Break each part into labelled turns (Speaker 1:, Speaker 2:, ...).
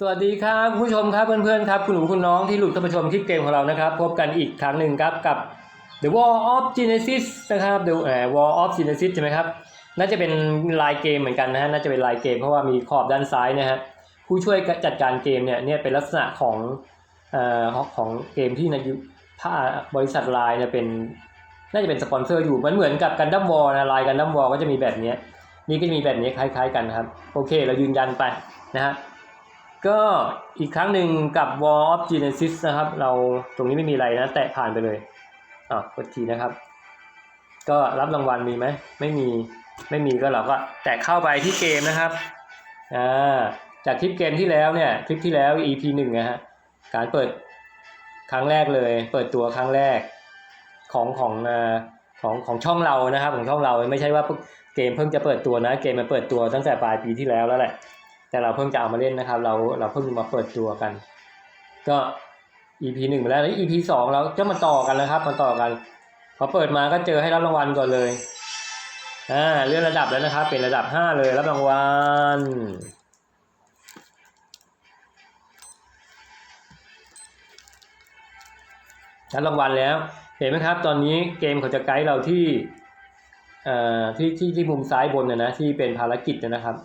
Speaker 1: สวัสดีครับคุณผู้ชมครับเพื่อนๆครับ คุณหนูคุณน้องที่หลุดเข้ามาชมคลิปเกมของเรานะครับ พบกันอีกครั้งหนึ่งครับกับ The War of Genesis นะครับ The War of Genesis ใช่ไหมครับ น่าจะเป็นลายเกมเหมือนกันนะฮะน่าจะเป็นลายเกมเพราะว่ามีขอบด้านซ้ายนะฮะผู้ช่วยจัดการเกมเนี่ยเนี่ยเป็นลักษณะของเอ่อของเกมที่ในยุผ้าบริษัทลายเนี่ยเป็นน่าจะเป็นสปอนเซอร์อยู่มันเหมือนกับกันดั้มวอลนะลายกันดั้มวอลก็จะมีแบบนี้นี่ก็จะมีแบบนี้คล้าย ๆ กันครับโอเค เรายืนยันไปนะฮะ ก็อีกครั้งหนึ่งกับ War of Genesis นะครับ เราตรงนี้ไม่มีอะไรนะ แตะผ่านไปเลยอะกดทีนะครับ ก็รับรางวัลมีไหม ไม่มี ไม่มีก็เราก็แตะเข้าไปที่เกมนะครับ อ่า จากคลิปเกมที่แล้วเนี่ย คลิปที่แล้ว EP หนึ่งนะฮะ การเปิดครั้งแรกเลย เปิดตัวครั้งแรกของของของของช่องเรานะครับ ของช่องเราไม่ใช่ว่าเกมเพิ่งจะเปิดตัวนะ เกมมันเปิดตัวตั้งแต่ปลายปีที่แล้วแล้วแหละ แต่เราเพิ่งจะเอามาเล่นนะครับ เราเราเพิ่งมาเปิดตัวกัน ก็ EP หนึ่งไปแล้วแล้ว EP สองเราจะมาต่อกันนะครับมาต่อกันพอเปิดมาก็เจอให้รับรางวัลก่อนเลยอ่าเลื่อนระดับแล้วนะครับ เป็นระดับห้าเลยรับรางวัลรับรางวัลแล้ว เห็นไหมครับ ตอนนี้เกมเขาจะไกด์เราที่เอ่อที่ที่ที่มุมซ้ายบนนะนะที่เป็นภารกิจนะครับ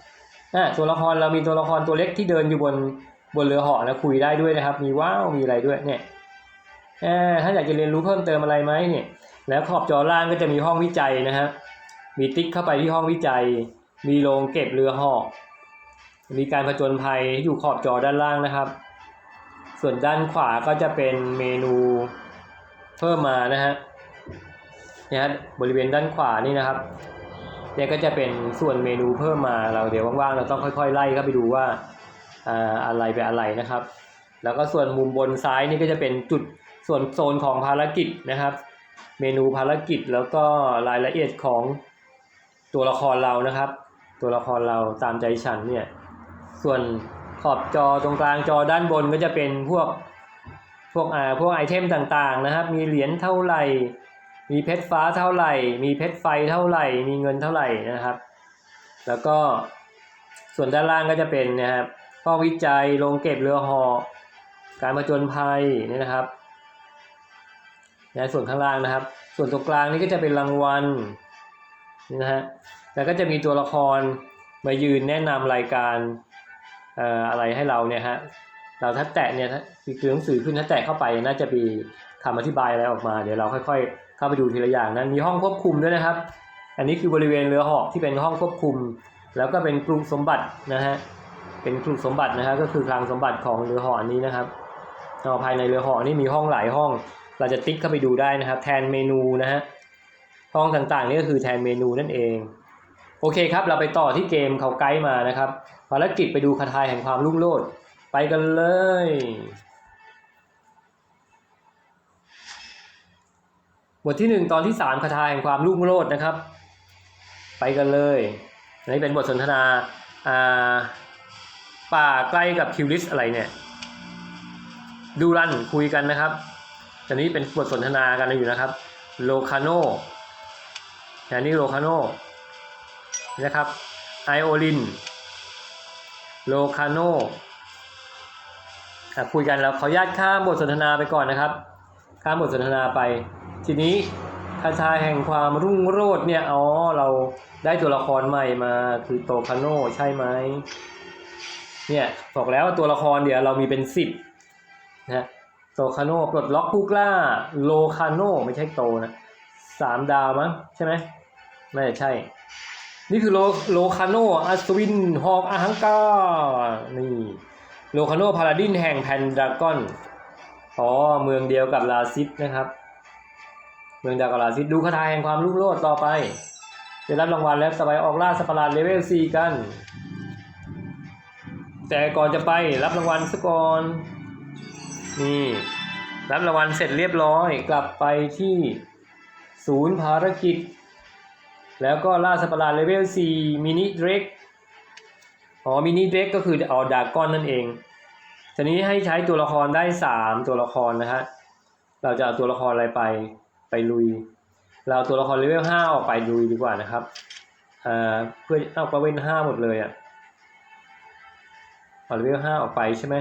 Speaker 1: อะตัวละครเรามีตัวละครตัวเล็กที่เดินอยู่บนบนเรือเหาะนะคุยได้ด้วยนะครับ มีว้าวมีอะไรด้วยเนี่ยอ่าถ้าอยากจะเรียนรู้เพิ่มเติมอะไรไหมเนี่ย แล้วขอบจอล่างก็จะมีห้องวิจัยนะฮะมีติ๊กเข้าไปที่ห้องวิจัย มีโรงเก็บเรือเหาะมีการผจญภัยอยู่ขอบจอด้านล่างนะครับ ส่วนด้านขวาก็จะเป็นเมนูเพิ่มมานะฮะเนี่ยฮะบริเวณด้านขวานี่นะครับ เนี่ยก็จะเป็นส่วนเมนูเพิ่มมาเราเดี๋ยวว่างๆเราต้องค่อยๆไล่เข้าไปดูว่าอ่าอะไรเป็นอะไรนะครับ แล้วก็ส่วนมุมบนซ้ายนี่ก็จะเป็นจุดส่วนโซนของภารกิจนะครับ เมนูภารกิจแล้วก็รายละเอียดของตัวละครเรานะครับ ตัวละครเราตามใจฉันเนี่ยส่วนขอบจอตรงกลางจอด้านบนก็จะเป็นพวกพวกอ่าพวกไอเทมต่างๆนะครับ มีเหรียญเท่าไหร่ มีเพชรฟ้าเท่าไหร่ มีเพชรไฟเท่าไหร่ มีเงินเท่าไหร่นะครับ แล้วก็ส่วนด้านล่างก็จะเป็นนะครับห้องวิจัยโรงเก็บเรือหอการมาจนภัยนี่นะครับนะส่วนข้างล่างนะครับ ส่วนตรงกลางนี่ก็จะเป็นรางวัลนนะฮะแล้วก็จะมีตัวละครมายืนแนะนำรายการเอ่ออะไรให้เราเนี่ยฮะเราถ้าแตะเนี่ยถ้าคือหนังสือขึ้นถ้าแตะเข้าไปน่าจะมี คำอธิบายอะไรออกมา เดี๋ยวเราค่อยๆ เข้าไปดูทีละอย่างนั้นมีห้องควบคุมด้วยนะครับ อันนี้คือบริเวณเรือหาะที่เป็นห้องควบคุม แล้วก็เป็นกรุสมบัตินะฮะเป็นกรุสมบัตินะฮะก็คือคลังสมบัติของเรือหอันนี้นะครับเอภายในเรือหาะนี่มีห้องหลายห้อง เราจะติ๊กเข้าไปดูได้นะครับ แทนเมนูนะฮะห้องต่างๆนี่ก็คือแทนเมนูนั่นเองโอเคครับ เราไปต่อที่เกมเขาไกด์มานะครับภารกิจไปดูคาทายแห่งความรุ่งโรจน์ไปกันเลย บทที่หนึ่งตอนที่สามคาถาแห่งความรุ่งโรจน์นะครับ ไปกันเลยอันนี้เป็นบทสนทนาอ่าป่าใกล้กับคิวริสอะไรเนี่ยดูรันคุยกันนะครับอันนี้เป็นบทสนทนากันอยู่นะครับ โลคาโนอันนี้โลคาโนนะครับไอโอลินโลคาโนคุยกันแล้วขออนุญาตข้ามบทสนทนาไปก่อนนะครับ ข้ามบทสนทนาไป ทีนี้คาถาแห่งความรุ่งโรจน์เนี่ยอ๋อเราได้ตัวละครใหม่มาคือโตคาโนใช่ไหมเนี่ยบอกแล้วตัวละครเดี๋ยวเรามีเป็นสิบนะโตคาโนปลดล็อกผู้กล้าโลคาโนไม่ใช่โตนะสามดาวมั้งใช่ไหมไม่ใช่ นี่คือโลโลคาโนอัศวินหอกอาหังกานี่โลคาโนพาลาดินแห่งแพนดากอนอ๋อเมืองเดียวกับลาซิสนะครับ เมืองดากาลาซิสดูคาถาแห่งความรุ่งโรจน์ต่อไป ได้รับรางวัลแล้วสบายออกล่าสัตว์ประหลาดเลเวล 4 กัน แต่ก่อนจะไปรับรางวัลซะก่อน นี่รับรางวัลเสร็จเรียบร้อยกลับไปที่ศูนย์ภารกิจ แล้วก็ล่าสัตว์ประหลาดเลเวล 4 มินิเดรกอ๋อมินิเดรกก็คือเอาดากอนนั่นเองทีนี้ให้ใช้ตัวละครได้ 3 ตัวละครนะฮะเราจะเอาตัวละครอะไรไป ไปลุย เราตัวละครเลเวลห้าออกไปลุยดีกว่านะครับอ่าเพื่อเอาไปเว้นห้าหมดเลยอะเอาเลเวลห้าออกไปใช่ไหม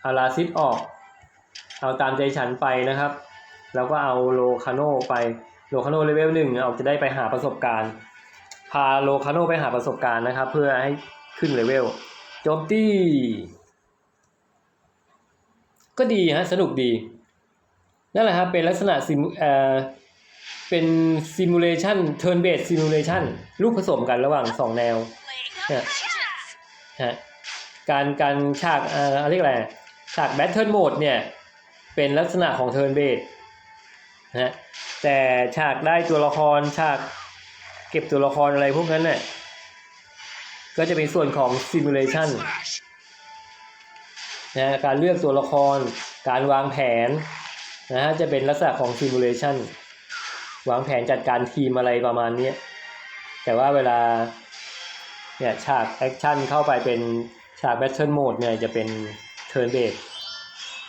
Speaker 1: เอาลาซิสออก เอาตามใจฉันไปนะครับ แล้วก็เอาโลคาโนไปโลคาโนเลเวลหนึ่งเอาจะได้ไปหาประสบการณ์ พาโลคาโนไปหาประสบการณ์นะครับ เพื่อให้ขึ้นเลเวลโจมตีก็ดีฮะสนุกดี นั่นแหละครับเป็นลักษณะซิมเอ่อเป็นซิมูเลชันเทิร์นเบสซิมูเลชันลูกผสมกันระหว่างสองแนว
Speaker 2: Yeah.
Speaker 1: ฮะการการฉากเอ่อเรียกอะไรฉากแบทเทิลโหมดเนี่ย เป็นลักษณะของเทิร์นเบสนะฮะแต่ฉากได้ตัวละครฉากเก็บตัวละครอะไรพวกนั้นเนี่ยก็จะเป็นส่วนของซิมูเลชันนะฮะการเลือกตัวละคร การวางแผน นะฮะจะเป็นลักษณะของซิมูเลชันวางแผนจัดการทีมอะไรประมาณนี้แต่ว่าเวลาเนี่ยฉากแอคชั่นเข้าไปเป็นฉากแบทเทิลโหมดเนี่ยจะเป็นเทิร์นเบส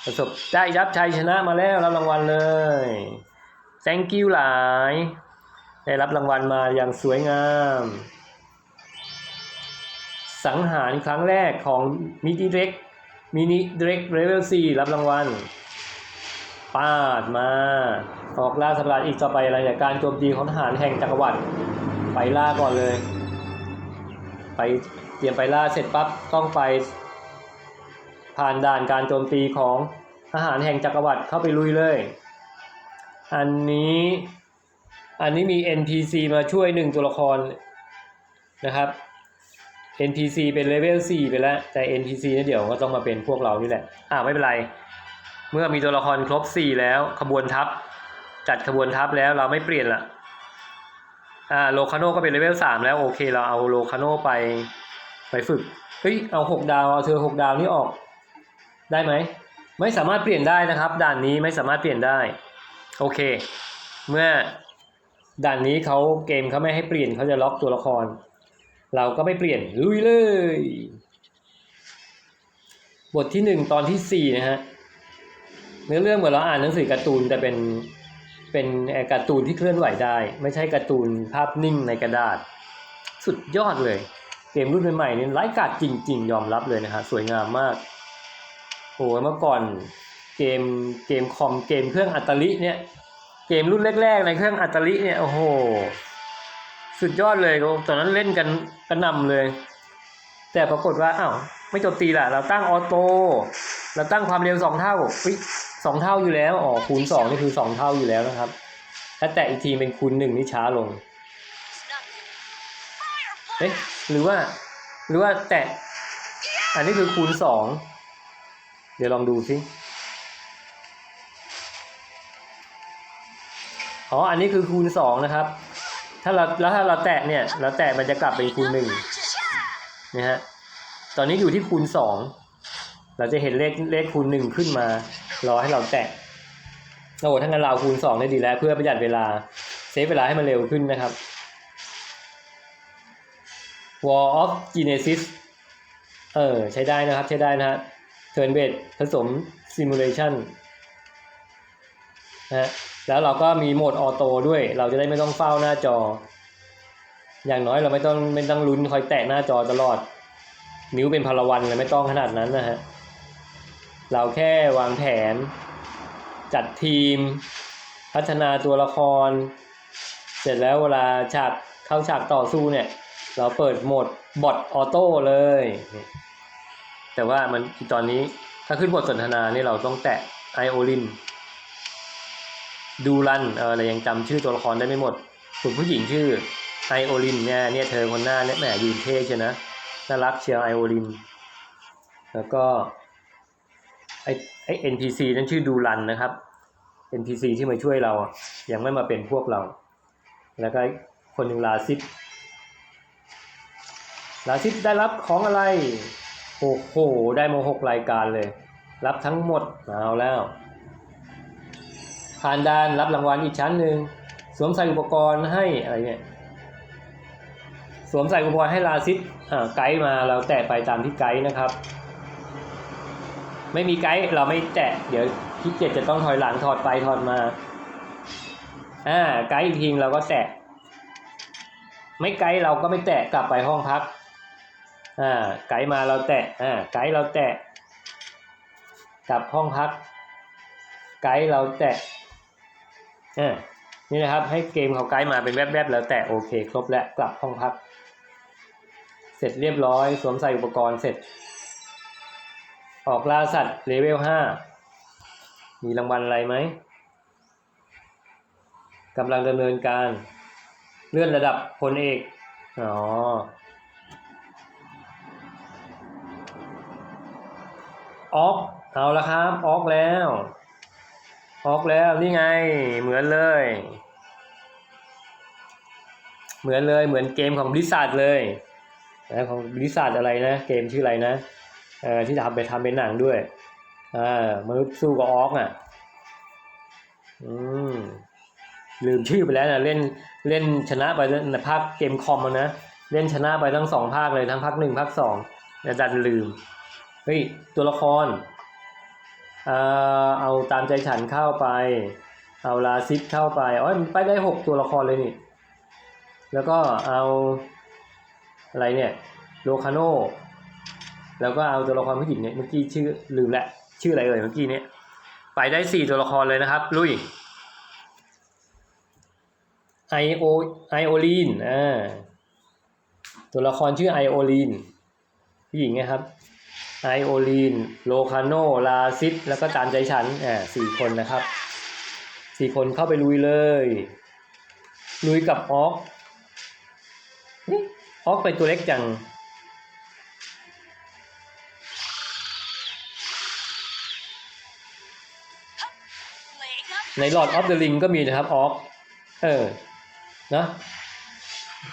Speaker 1: ประสบได้รับชัยชนะมาแล้วรับรางวัลเลย thank you หลาย ได้รับรางวัลมาอย่างสวยงาม สังหารครั้งแรกของมินิเด็กมินิเด็กเลเวล4รับรางวัล ปาดมาออกล่าสัตว์ประหลาดอีกต่อไปอะไรจากการโจมตีของทหารแห่งจักรวรรดิไปล่าก่อนเลย ไปเตรียมไปล่าเสร็จปั๊บต้องไป ผ่านด่านการโจมตีของทหารแห่งจักรวรรดิเข้าไปลุยเลย อันนี้อันนี้มี NPC มาช่วยหนึ่งตัวละครนะครับ NPC เป็นเลเวล4ไปแล้ว แต่ NPC เนี่ยเดี๋ยวก็ต้องมาเป็นพวกเรานี่แหละ อ่าไม่เป็นไร เมื่อมีตัวละครครบ 4 แล้วขบวนทัพ จัดขบวนทัพแล้วเราไม่เปลี่ยนละอ่าโลคาโนก็เป็นเลเวลสามแล้วโอเคเราเอาโลคาโนไปไปฝึกเฮ้ยเอาหกดาวเอาเธอหกดาวนี่ออกได้ไหมไม่สามารถเปลี่ยนได้นะครับ ด่านนี้ไม่สามารถเปลี่ยนได้โอเค เมื่อด่านนี้เขาเกมเขาไม่ให้เปลี่ยนเขาจะล็อกตัวละคร เราก็ไม่เปลี่ยนลุยเลย บทที่หนึ่งตอนที่สี่นะฮะ เนื้อเรื่องเหมือนเราอ่านหนังสือการ์ตูนแต่เป็นเป็นการ์ตูนที่เคลื่อนไหวได้ ไม่ใช่การ์ตูนภาพนิ่งในกระดาษ สุดยอดเลย เกมรุ่นใหม่ๆนี่ไร้กาดจริง ๆ ยอมรับเลยนะฮะสวยงามมากโอ้เมื่อก่อนเกมเกมคอมเกมเครื่องอัตลิเนี่ยเกมรุ่นแรกๆในเครื่องอัตลิเนี่ยโอ้โหสุดยอดเลยตอนนั้นเล่นกันกระนำเลย แต่ปรากฏว่าอ้าวไม่จมตีล่ะ เราตั้งออโต้เราตั้งความเร็วสองเท่าเฮ้ย สองเท่าอยู่แล้ว อ๋อ คูณสองนี่คือสองเท่าอยู่แล้วนะครับ ถ้าแตะอีกทีเป็นคูณหนึ่งนี่ช้าลง เอ๊ะ หรือว่า หรือว่าแตะ อันนี้คือคูณสอง เดี๋ยวลองดูสิ อ๋อ อันนี้คือคูณสองนะครับ ถ้าเรา แล้วถ้าเราแตะเนี่ย เราแตะมันจะกลับเป็นคูณหนึ่งนะฮะ ตอนนี้อยู่ที่คูณสอง เราจะเห็นเลขเลขคูณหนึ่งขึ้นมา รอให้เราแตะโอ้โหถ้างั้นเราคูณสองได้ดีแล้ว เพื่อประหยัดเวลาเซฟเวลาให้มันเร็วขึ้นนะครับ War of Genesis เออใช้ได้นะครับใช้ได้นะฮะ Turn b a s e ผสม Simulation นะฮะแล้วเราก็มีโหมดออโต้ด้วย เราจะได้ไม่ต้องเฝ้าหน้าจอ อย่างน้อยเราไม่ต้องไม่ต้องลุ้นคอยแตะหน้าจอตลอด นิ้วเป็นพลวันเลยไม่ต้องขนาดนั้นนะฮะ เราแค่วางแผน จัดทีม พัฒนาตัวละคร เสร็จแล้วเวลาฉากเข้าฉากต่อสู้เนี่ย เราเปิดโหมดบอทออโต้เลย แต่ว่ามันตอนนี้ถ้าขึ้นบทสนทนานี่เราต้องแตะไอโอลินดูรันเอออะไรยังจำชื่อตัวละครได้ไม่หมดส่วนผู้หญิงชื่อไอโอลินเนี่ยเนี่ยเธอคนหน้าเนี่ยแหมยืนเท่เชียวนะน่ารักเชียวไอโอลิน แล้วก็ ไอไอ NPC นั่นชื่อดูรันนะครับ NPC ที่มาช่วยเรา ยังไม่มาเป็นพวกเรา แล้วก็คนหนึ่งลาซิปลาซิปได้รับของอะไร โอ้โห ได้มาหกรายการเลย รับทั้งหมด เอาแล้วผ่านด่านรับรางวัลอีกชั้นหนึ่งสวมใส่อุปกรณ์ให้อะไรเนี่ยสวมใส่อุปกรณ์ให้ลาซิปไกด์มาเราแตะไปตามที่ไกด์นะครับ ไม่มีไกด์เราไม่แตะเดี๋ยวขี้เกียจจะต้องถอยหลังถอดไปถอดมาอ่าไกด์อีกทีเราก็แตะ ไม่ไกด์เราก็ไม่แตะกลับไปห้องพักอ่าไกด์มาเราแตะอ่าไกด์เราแตะกลับห้องพัก ไกด์เราแตะอ่านี่นะครับให้เกมเขาไกด์มาเป็นแวบๆแล้วแตะโอเค ครบแล้วกลับห้องพัก เสร็จเรียบร้อย สวมใส่อุปกรณ์เสร็จ ออกล่าสัตว์เลเวลห้ามีรางวัลอะไรไหมกำลังดำเนินการเลื่อนระดับพลเอก อ๋อ ออก เอาละครับ ออกแล้ว ออกแล้ว นี่ไง เหมือนเลย เหมือนเลย เหมือนเกมของบริษัทเลยนะของบริษัทอะไรนะ เกมชื่ออะไรนะ ที่ทำไปทำเป็นหนังด้วยอ่ามนุษย์สู้กับออกอะอืมลืมชื่อไปแล้วนะเล่นเล่นชนะไปในภาคเกมคอมอะนะเล่นชนะไปทั้งสองภาคเลยทั้งภาคหนึ่งภาคสองแต่ดันลืมเฮ้ยตัวละครเอ่อเอาตามใจฉันเข้าไป เอาลาซิปเข้าไปอ๋อไปได้หกตัวละครเลยนี่ แล้วก็เอาอะไรเนี่ยโลคาโน แล้วก็เอาตัวละครผู้หญิงเนี่ยเมื่อกี้ชื่อลืมละชื่ออะไรเอ่ยเมื่อกี้เนี่ยไปได้สี่ตัวละครเลยนะครับ ลุยไอโอไอโอลีนอ่าตัวละครชื่อไอโอลีนผู้หญิงนะครับไอโอลีนโลคาโนลาซิสแล้วก็ตามใจฉันอ่าสี่คนนะครับสี่คนเข้าไปลุยเลย ลุยกับออกออกไปตัวเล็กจัง ใน Lord of the Ring ก็มีนะครับออกเออนะ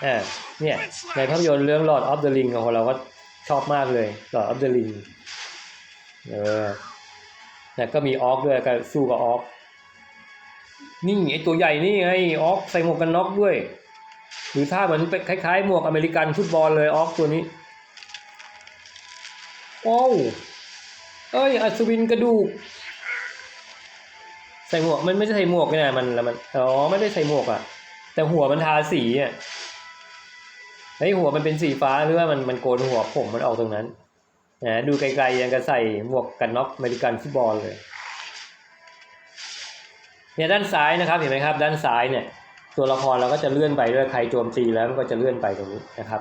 Speaker 1: เออเนี่ยในภาพยนตร์เรื่อง Lord of the Ring ของเราก็ชอบมากเลย Lord of the Ring เออเนี่ก็มีออกด้วยก็สู้กับออกนี่ไอตัวใหญ่นี่ไงออกใส่หมวกกันน็อกด้วย หรือถ้าเหมือนเป็นคล้ายๆ หมวกอเมริกันฟุตบอลเลยออกตัวนี้ โอ้เอ้ย อัศวินกระดูก ใส่หมวกมันไม่ได้ใส่หมวกนี่นะมันแล้วมันอ๋อไม่ได้ใส่หมวกอะ แต่หัวมันทาสีอะไอหัวมันเป็นสีฟ้าหรือว่ามันมันโกนหัวผมมันออกตรงนั้นนะดูไกลๆยังกับใส่หมวกกันน็อกอเมริกันฟุตบอลเลยเนี่ยด้านซ้ายนะครับเห็นไหมครับ ด้านซ้ายเนี่ย ตัวละครเราก็จะเลื่อนไปด้วยใครโจมตีแล้วมันก็จะเลื่อนไปตรงนี้นะครับ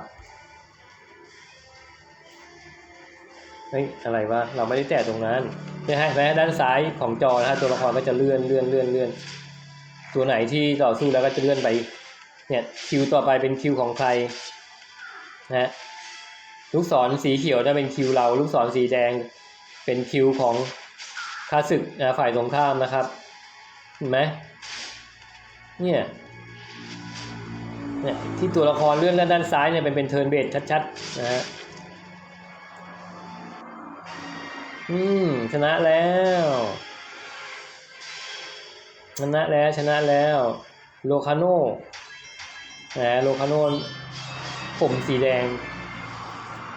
Speaker 1: ฮ้ยอะไรวะเราไม่ได้แตะตรงนั้นนี่ยฮะเห็นไหมด้านซ้ายของจอนะฮะตัวละครก็จะเลื่อนเลื่อนเลื่อนเลื่อนตัวไหนที่ต่อสู้แล้วก็จะเลื่อนไปเนี่ยคิวต่อไปเป็นคิวของใครนะฮะลูกศรสีเขียวจะเป็นคิวเรา ลูกศรสีแดงเป็นคิวของข้าศึกนะฝ่ายตรงข้ามนะครับเห็นไหมเนี่ยเนี่ยที่ตัวละครเลื่อนด้านซ้ายเนี่ยเป็นเป็นเทิร์นเบสชัดๆนะฮะ อืมชนะแล้ว ชนะแล้วชนะแล้ว โลคาโน่นะโลคาโน่ผมสีแดง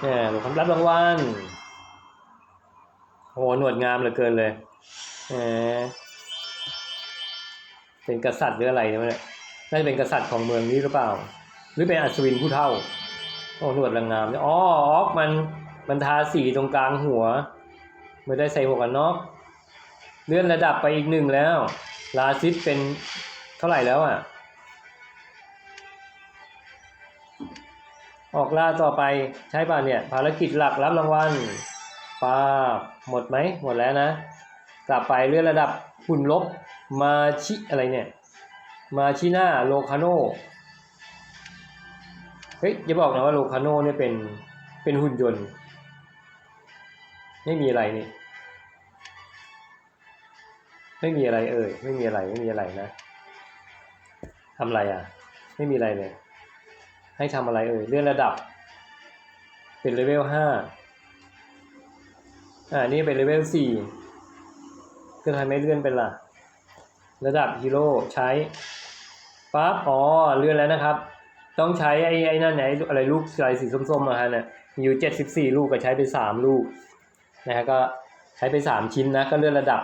Speaker 1: เนี่ยโลคารับรางวัลโหหนวดงามเหลือเกินเลยแหมเป็นกษัตริย์หรืออะไรเนี่ยน่าจะเป็นกษัตริย์ของเมืองนี้หรือเปล่า หรือเป็นอัศวินผู้เท่า โอ้หนวดรางงามเนี่ยอ๋อออกมันมันทาสีตรงกลางหัว ไม่ได้ใส่หมวกันน็อกเลื่อนระดับไปอีกหนึ่งแล้ว ลาซิสเป็นเท่าไหร่แล้วอะ ออกล่าต่อไปใช่ป่ะเนี่ย ภารกิจหลักรับรางวัลป้าหมดไหม หมดแล้วนะ กลับไปเลื่อนระดับหุ่นลบมาชิอะไรเนี่ย มาชิน่าโลคาโนเฮ้ยอย่าบอกนะว่าโลคาโนเนี่ยเป็นเป็นหุ่นยนต์ ไม่มีอะไรนี่ ไม่มีอะไรเอ่ย ไม่มีอะไร ไม่มีอะไรนะทำอะไรอะ ไม่มีอะไรเลย ให้ทำอะไรเอ่ย เลื่อนระดับ เป็นเลเวลห้าอ่า นี่เป็นเลเวลสี่ก็ทำไมไม่เลื่อนเป็นล่ะ ระดับฮีโร่ใช้ปั๊บ อ๋อ เลื่อนแล้วนะครับ ต้องใช้ไอ้ไอ้นั่นไหนอะไรลูกอะไรสีส้มๆมาฮะเนี่ยอยู่เจ็ดสิบสี่ลูกก็ใช้ไปสามลูก นะฮะก็ใช้ไปสามชิ้นนะก็เลื่อนระดับ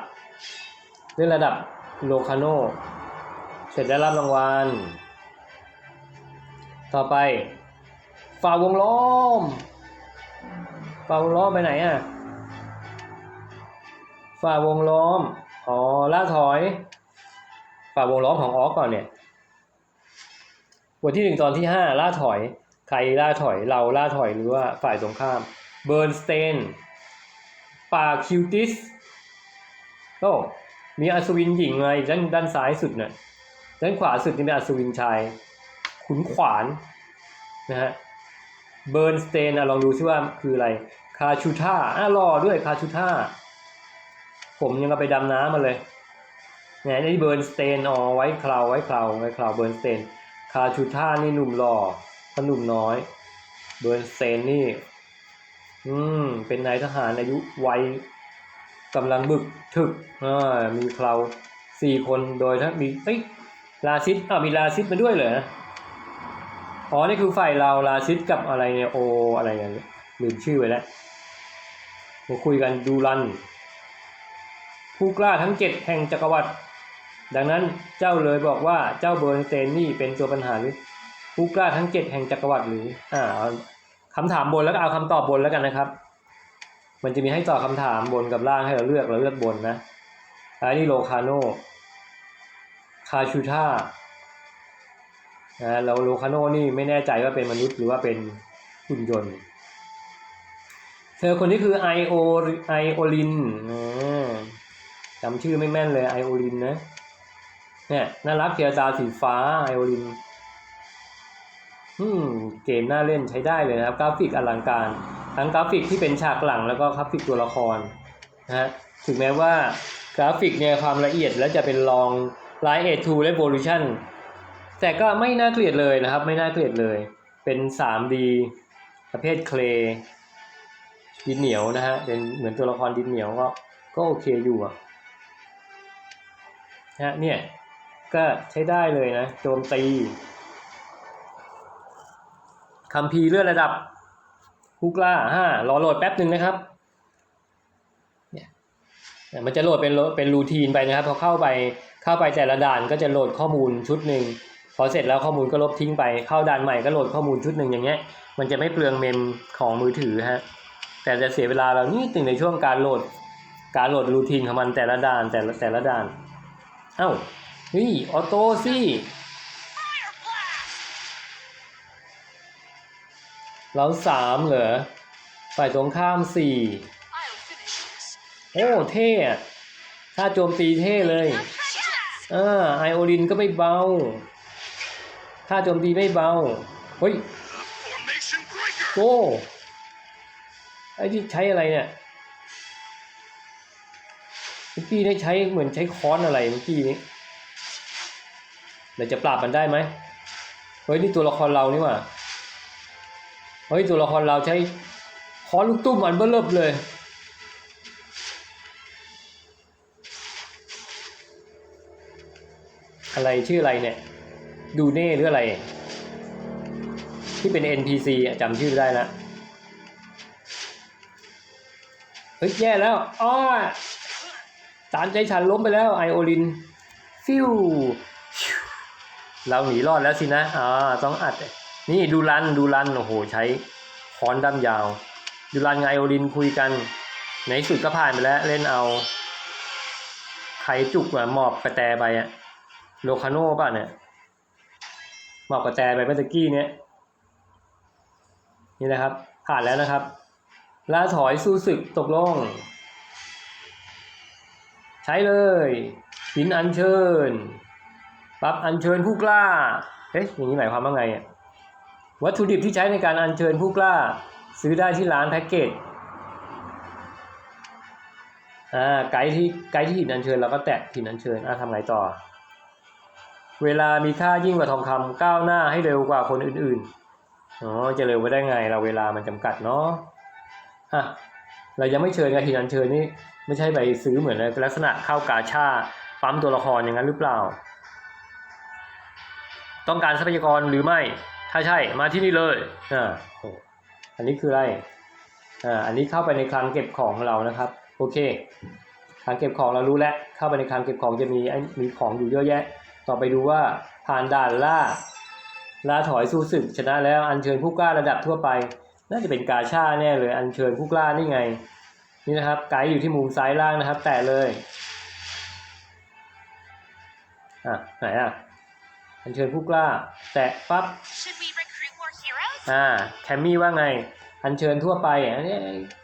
Speaker 1: เลื่อนระดับโลคาโนเสร็จได้รับรางวัล ต่อไปฝ่าวงล้อมฝ่าวงล้อมไปไหนอะฝ่าวงล้อมอ๋อล่าถอยฝ่าวงล้อมของออกก่อนเนี่ยบทที่หนึ่งตอนที่ห้าล่าถอย ใครล่าถอยเราล่าถอยหรือว่าฝ่ายตรงข้ามเบิร์นสเตน ป่าคิวติสโอ้มีอัศวินหญิงไรด้านด้านซ้ายสุดเนี่ยด้านขวาสุดนี่เป็นอัศวินชาย ขุนขวานนะฮะเบิร์นสเตนลองดูซิว่าคืออะไร คาชูท่าอะรอด้วยคาชูท่า ผมยังเอาไปดำน้ำมาเลยเนี่ยนี่เบิร์นสเตนอ๋อไว้คราวไว้คราวไว้คราวเบิร์นสเตนคาชูท่านี่หนุ่มหล่อพหนุ่มน้อย เบิร์นสเตนนี่ อืม เป็นนายทหารอายุวัยกำลังบึกถึกอ่ามีเคราวสี่คนโดยถ้ามีเอ้ยลาซิสอ่ามีลาซิสมาด้วยเหรออ๋อนี่คือฝ่ายเราลาซิสกับอะไรเนี่ยโออะไรเนี่ยลืมชื่อไปแล้วมาคุยกันดูรัน ผู้กล้าทั้งเจ็ดแห่งจักรวรรดิดังนั้นเจ้าเลยบอกว่าเจ้าเบอร์เตนนี่เป็นตัวปัญหาหรือผู้กล้าทั้งเจ็ดแห่งจักรวรรดิหรืออ่า เอาคำถามบนแล้วก็เอาคำตอบบนแล้วกันนะครับ มันจะมีให้ตอบคำถามบนกับล่างให้เราเลือกเราเลือกบนนะอันนี้โลคาโนคาชูท่านะเราโลคาโนนี่ไม่แน่ใจว่าเป็นมนุษย์หรือว่าเป็นหุ่นยนต์ เธอคนนี้คือไอโอไอโอลินจำชื่อไม่แม่นเลยไอโอลินนะเนี่ยน่ารักเทียตาสีฟ้าไอโอลิน อืมเกมน่าเล่นใช้ได้เลยนะครับ กราฟิกอลังการ ทั้งกราฟิกที่เป็นฉากหลังแล้วก็กราฟิกตัวละครนะฮะถึงแม้ว่ากราฟิกเนี่ยความละเอียดแล้วจะเป็นลองไลท์เอทูและโวลูชันแต่ก็ไม่น่าเกลียดเลยนะครับ ไม่น่าเกลียดเลย เป็น 3D ประเภทเคลดินเหนียวนะฮะเป็นเหมือนตัวละครดินเหนียวก็ก็โอเคอยู่อะนะฮะเนี่ยก็ใช้ได้เลยนะโจมตี คัมภีร์เลื่อนระดับผู้กล้าห้ารอโหลดแป๊บหนึ่งนะครับเนี่ยมันจะโหลดเป็นเป็นรูทีนไปนะครับพอเข้าไปเข้าไปแต่ละด่านก็จะโหลดข้อมูลชุดหนึ่งพอเสร็จแล้วข้อมูลก็ลบทิ้งไปเข้าด่านใหม่ก็โหลดข้อมูลชุดหนึ่งอย่างเงี้ยมันจะไม่เปลืองเมมของมือถือฮะแต่จะเสียเวลาเรานิดหนึ่งในช่วงการโหลดการโหลดรูทีนของมันแต่ละด่านแต่ละแต่ละด่าน เอ้าเฮ้ยออโต้สิ เราสามเหรอฝ่ายตรงข้ามสี่โอ้เท่ถ้าโจมตีเท่เลยอ่าไอโอลินก็ไม่เบา ถ้าโจมตีไม่เบา เฮ้ยโก้ไอ้ที่ใช้อะไรเนี่ยเมื่อกี้ได้ใช้เหมือนใช้ค้อนอะไรเมื่อกี้นี้เราจะปราบมันได้ไหมเฮ้ยนี่ตัวละครเรานี่หว่า ฮ้ยตัวละครเราใช้ค้อลูกตุ้มอันเบิ่เริ่มเลย อะไรชื่ออะไรเนี่ย ดูเน่หรืออะไร ที่เป็น NPC อะจำชื่อได้ล้วเฮ้ยแย่แล้วอ้อสารใจฉันล้มไปแล้วไอโอลิน ฟิวเราหนีรอดแล้วสินะ อ่า ต้องอัด นี่ดูรันดูรันโอ้โหใช้ค้อนด้ามยาว ดูรันไอโอลินคุยกันในสุดก็ผ่านไปแล้วเล่นเอาใครจุกอะหมอบกระแตไปอะโลคาโน่ป่ะเนี่ยหมอบกระแตไปเมื่อกี้เนี้ยนี่นะครับ ผ่านแล้วนะครับลาถอยสู้ศึกตกลง ใช้เลยหินอัญเชิญ ปรับอัญเชิญผู้กล้าเอ๊ะอย่างนี้หมายความว่าไงอะ วัตถุดิบที่ใช้ในการอัญเชิญผู้กล้า ซื้อได้ที่ร้านแพ็กเกจอ่าไกด์ที่ไกด์ที่หินอัญเชิญเราก็แตะหินอัญเชิญอ่าทำไงต่อ เวลามีค่ายิ่งกว่าทองคำก้าวหน้าให้เร็วกว่าคนอื่นๆอ๋อจะเร็วไปได้ไงเราเวลามันจำกัดเนาะอะเรายังไม่เชิญกับหินอัญเชิญนี่ไม่ใช่ไปซื้อเหมือนลักษณะเข้ากาชาปั๊มตัวละครอย่างนั้นหรือเปล่า ต้องการทรัพยากรหรือไม่ ถ้าใช่มาที่นี่เลยอ่าโอ้อันนี้คืออะไรอ่าอันนี้เข้าไปในคลังเก็บของเรานะครับ โอเคคลังเก็บของเรารู้แล้วเข้าไปในคลังเก็บของจะมีมีของอยู่เยอะแยะ ต่อไปดูว่าผ่านด่านล่าล่าถอยสู้ศึกชนะแล้วอัญเชิญผู้กล้าระดับทั่วไป น่าจะเป็นกาชาแน่เลยอัญเชิญผู้กล้านี่ไง นี่นะครับไกด์อยู่ที่มุมซ้ายล่างนะครับ แตะเลยอะไหนอะอัญเชิญผู้กล้า แตะปั๊บ อ่าแคมมี่ว่าไง อัญเชิญทั่วไปอันนี้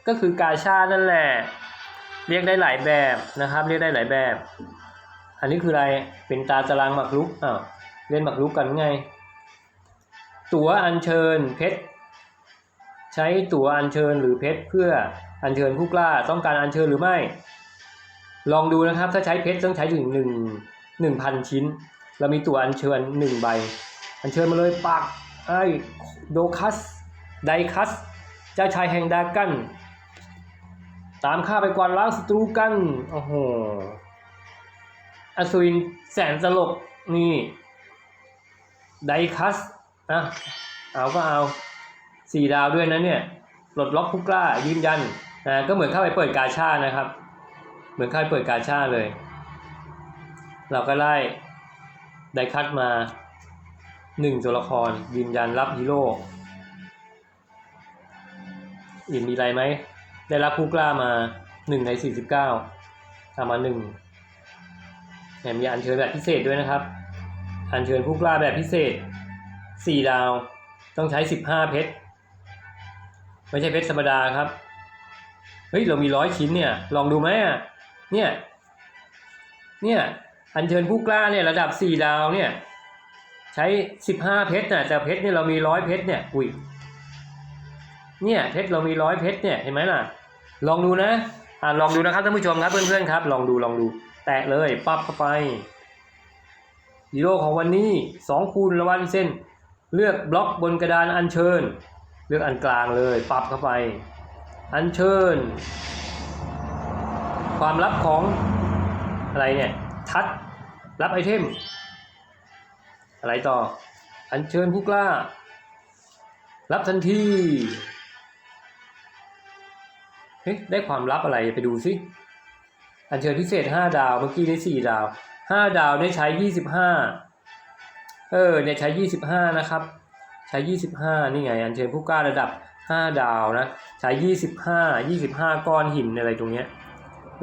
Speaker 1: ก็คือกาชาดนั่นแหละ เรียกได้หลายแบบนะครับ เรียกได้หลายแบบ อันนี้คืออะไร เป็นตาตารางหมากรุกอ้าวเล่นหมากรุกกันไง ตั๋วอัญเชิญเพชรใช้ตั๋วอัญเชิญหรือเพชรเพื่ออัญเชิญผู้กล้าต้องการอัญเชิญหรือไม่ ลองดูนะครับ ถ้าใช้เพชรต้องใช้ถึงหนึ่งหนึ่งพันชิ้น เรามีตั๋วอัญเชิญหนึ่งใบ อัญเชิญมาเลยปัก ไอ้โดคัส ไดคัส เจ้าชายแห่งดากัน ตามข้าไปกวาดล้างศัตรูกัน โอ้โหอสูรินแสนสลบนี่ ไดคัสอะเอาก็เอาสี่ดาวด้วยนะเนี่ยปลดล็อกผู้กล้ายืนยันอ่าก็เหมือนเข้าไปเปิดกาชานะครับ เหมือนเข้าไปเปิดกาชาเลย เราก็ไล่ไดคัสมา หนึ่งตัวละครยืนยันรับฮีโร่อื่นมีอะไรไหม ได้รับผู้กล้ามาหนึ่งในสี่สิบเก้าทำมาหนึ่งแถมมีอัญเชิญแบบพิเศษด้วยนะครับ อัญเชิญผู้กล้าแบบพิเศษสี่ดาว ต้องใช้สิบห้าเพชร ไม่ใช่เพชรธรรมดาครับ เฮ้ย เรามีร้อยชิ้นเนี่ย ลองดูไหมอะเนี่ย เนี่ย อัญเชิญผู้กล้าเนี่ยระดับสี่ดาวเนี่ย ใช้สิบห้าเพชรน่ะแต่เพชรเนี่ยเรามีร้อยเพชรเนี่ยอุ้ยเนี่ยเพชรเรามีร้อยเพชรเนี่ยเห็นไหมล่ะ ลองดูนะอ่าลองดูนะครับท่านผู้ชมครับเพื่อนๆครับ ลองดูลองดู แตะเลยปั๊บเข้าไปฮีโร่ของวันนี้สองคูณละวันเส้น เลือกบล็อกบนกระดานอัญเชิญ เลือกอันกลางเลยปรับเข้าไป อัญเชิญ ความลับของอะไรเนี่ย ทัดรับไอเทม อะไรต่อ อัญเชิญผู้กล้า รับทันที เฮ้ยได้ความลับอะไรไปดูสิอัญเชิญพิเศษห้าดาวเมื่อกี้ได้สี่ดาวห้าดาวได้ใช้ยี่สิบห้าเออเนี่ยใช้ยี่สิบห้านะครับ ใช้ยี่สิบห้านี่ไง อัญเชิญผู้กล้าระดับห้าดาวนะ ใช้ยี่สิบห้ายี่สิบห้าก้อนหินอะไรตรงเนี้ย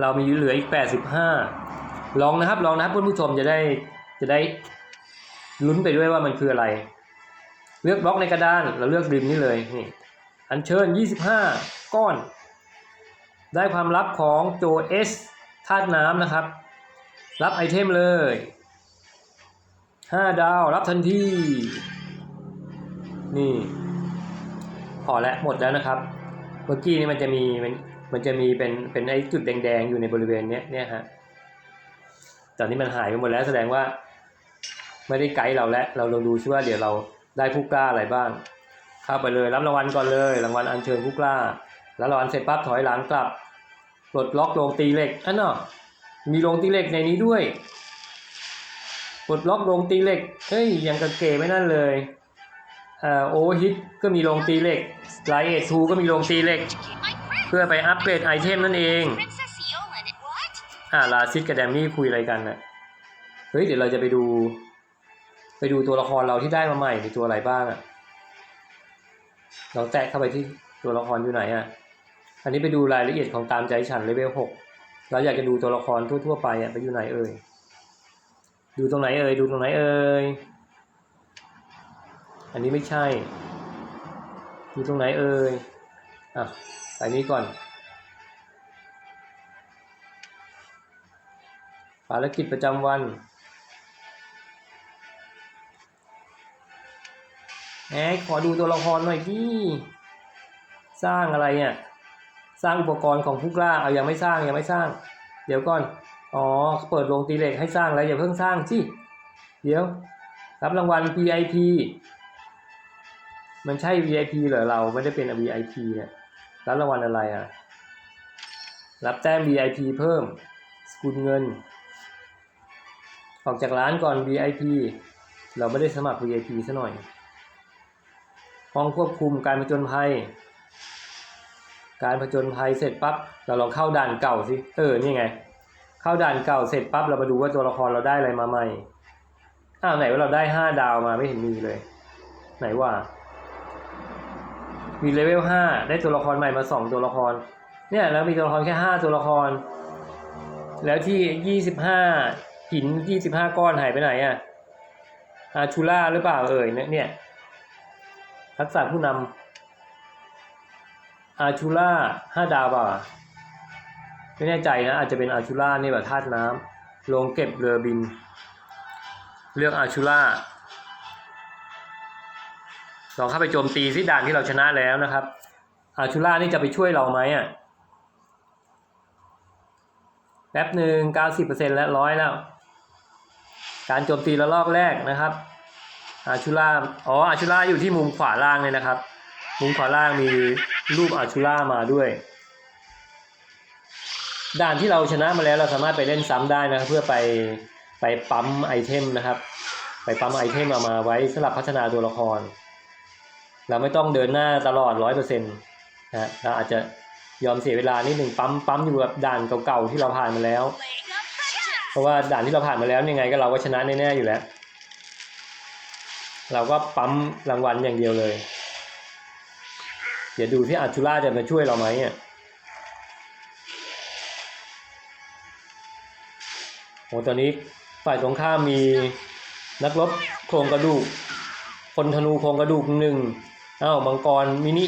Speaker 1: เรามีเหลืออีกแปดสิบห้าลองนะครับ ลองนะครับเพื่อนผู้ชมจะได้จะได้ ลุ้นไปด้วยว่ามันคืออะไร เลือกบล็อกในกระดานเราเลือกริมนี่เลยนี่อัญเชิญ 25 ก้อน ได้ความลับของโจเอสธาตุน้ำนะครับ รับไอเทมเลย 5 ดาวรับทันที นี่ พอแล้วหมดแล้วนะครับเมื่อกี้นี่มันจะมีมันมันจะมีเป็นเป็นไอจุดแดงๆอยู่ในบริเวณเนี้ยเนี่ยฮะตอนนี้มันหายไปหมดแล้วแสดงว่า ไม่ได้ไกด์เราแล้วเราลองดูซิว่าเดี๋ยวเราได้ผู้กล้าอะไรบ้างเข้าไปเลยรับรางวัลก่อนเลย รางวัลอัญเชิญผู้กล้า แล้วรางวัลเสร็จปั๊บถอยหลังกลับปลดล็อกโรงตีเหล็กอันน่ะมีโรงตีเหล็กในนี้ด้วยปลดล็อกโรงตีเหล็กเฮ้ยยังกระเก๋ไม่นั่นเลยเอ่อโอเวอร์ฮิตก็มีโรงตีเหล็กไลเอททูก็มีโรงตีเหล็ก
Speaker 2: Educate my friend.
Speaker 1: เพื่อไปอัปเกรดไอเทมนั่นเอง
Speaker 2: Princess Yolan and what?
Speaker 1: อ่าลาซิสกับแดมมี่คุยอะไรกันน่ะเฮ้ยเดี๋ยวเราจะไปดู ไปดูตัวละครเราที่ได้มาใหม่มีตัวอะไรบ้างอะเราแตะเข้าไปที่ตัวละครอยู่ไหนอะอันนี้ไปดูรายละเอียดของตามใจฉันเลเวลหกเราอยากจะดูตัวละครทั่ว ๆ ไปอะไปอยู่ไหนเอ่ย ดูตรงไหนเอ่ย ดูตรงไหนเอ่ย อันนี้ไม่ใช่ ดูตรงไหนเอ่ย อะไปนี้ก่อนภารกิจประจำวัน แหมขอดูตัวละครหน่อยดิสร้างอะไรเนี่ย สร้างอุปกรณ์ของผู้กล้า เอายังไม่สร้างยังไม่สร้าง เดี๋ยวก่อน อ๋อ เปิดโรงตีเหล็กให้สร้างแล้วอย่าเพิ่งสร้างสิ เดี๋ยว รับรางวัล VIP มันใช่ VIP เหรอเราไม่ได้เป็น VIP เนี่ย รับรางวัลอะไรอะ รับแต้ม VIP เพิ่ม สกุลเงิน ออกจากร้านก่อน VIP เราไม่ได้สมัคร VIP ซะหน่อย ห้องควบคุมการผจญภัย การผจญภัยเสร็จปั๊บเราลองเข้าด่านเก่าสิเออนี่ไง เข้าด่านเก่าเสร็จปั๊บเรามาดูว่าตัวละครเราได้อะไรมาใหม่อ้าวไหนว่าเราได้ห้าดาวมาไม่เห็นมีเลย ไหนว่า มีเลเวลห้าได้ตัวละครใหม่มาสองตัวละคร เนี่ยแล้วมีตัวละครแค่ห้าตัวละคร แล้วที่ยี่สิบห้าหินยี่สิบห้าก้อนหายไปไหนอะอาชูล่าหรือเปล่าเอ่ยเนี่ย ทักษะผู้นำอาชูล่าห้าดาวเปล่าไม่แน่ใจนะ อาจจะเป็นอาชูล่านี่แบบธาตุน้ำลงเก็บเรือบิน เลือกอาชูล่าลองเข้าไปโจมตีที่ด่านที่เราชนะแล้วนะครับ อาชูล่านี่จะไปช่วยเราไหมอะแป๊บหนึ่งเก้าสิบเปอร์เซ็นแล้วร้อยแล้ว การโจมตีระลอกแรกนะครับ อาชูล่าอ๋ออาชูล่าอยู่ที่มุมขวาล่างเลยนะครับ มุมขวาล่างมีรูปอาชูล่ามาด้วยด่านที่เราชนะมาแล้วเราสามารถไปเล่นซ้ำได้นะเพื่อไปไปปั๊มไอเทมนะครับ ไปปั๊มไอเทมเอามาไว้สำหรับพัฒนาตัวละคร เราไม่ต้องเดินหน้าตลอดร้อยเปอร์เซ็นต์นะเราอาจจะยอมเสียเวลานิดหนึ่งปั๊มปั๊มอยู่กับด่านเก่าๆที่เราผ่านมาแล้ว เพราะว่าด่านที่เราผ่านมาแล้วยังไงก็เราก็ชนะแน่ๆอยู่แล้ว เราก็ปั๊มรางวัลอย่างเดียวเลย เดี๋ยวดูที่อาชูล่าจะมาช่วยเราไหมอะโอ้ตอนนี้ฝ่ายตรงข้ามมีนักรบโครงกระดูก คนธนูโครงกระดูกหนึ่งอ้าวมังกรมินิ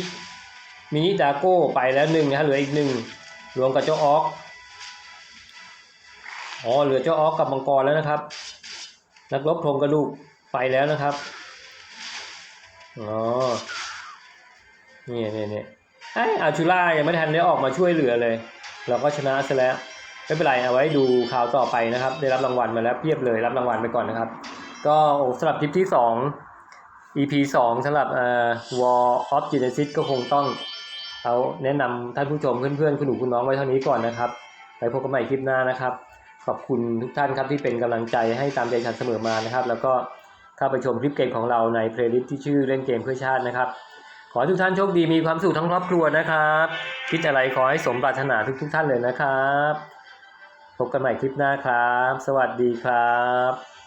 Speaker 1: มินิดาโก้ไปแล้วหนึ่งนะฮะเหลืออีกหนึ่งรวมกับเจ้าออกอ๋อเหลือเจ้าออกกับมังกรแล้วนะครับ นักรบโครงกระดูกไปแล้วนะครับ อ๋อนี่นี่นี่ไอ้อาชูล่ายังไม่ทันได้ออกมาช่วยเหลือเลย เราก็ชนะซะแล้วไม่เป็นไรเอาไว้ดูข่าวต่อไปนะครับ ได้รับรางวัลมาแล้วเพียบเลยรับรางวัลไปก่อนนะครับ ก็สำหรับคลิปที่สอง EP สองสำหรับเอ่อ War of Genesis ก็คงต้องเอาแนะนำท่านผู้ชมเพื่อนๆคุณหนูคุณน้องไว้เท่านี้ก่อนนะครับไปพบกันใหม่คลิปหน้านะครับ ขอบคุณทุกท่านครับที่เป็นกำลังใจให้ตามใจฉันเสมอมานะครับ แล้วก็ เข้าไปชมคลิปเกมของเราในเพลย์ลิสต์ที่ชื่อเล่นเกมเพื่อชาตินะครับ ขอทุกท่านโชคดีมีความสุขทั้งครอบครัวนะครับ คิดอะไรขอให้สมปรารถนาทุกๆท่านเลยนะครับ พบกันใหม่คลิปหน้าครับ สวัสดีครับ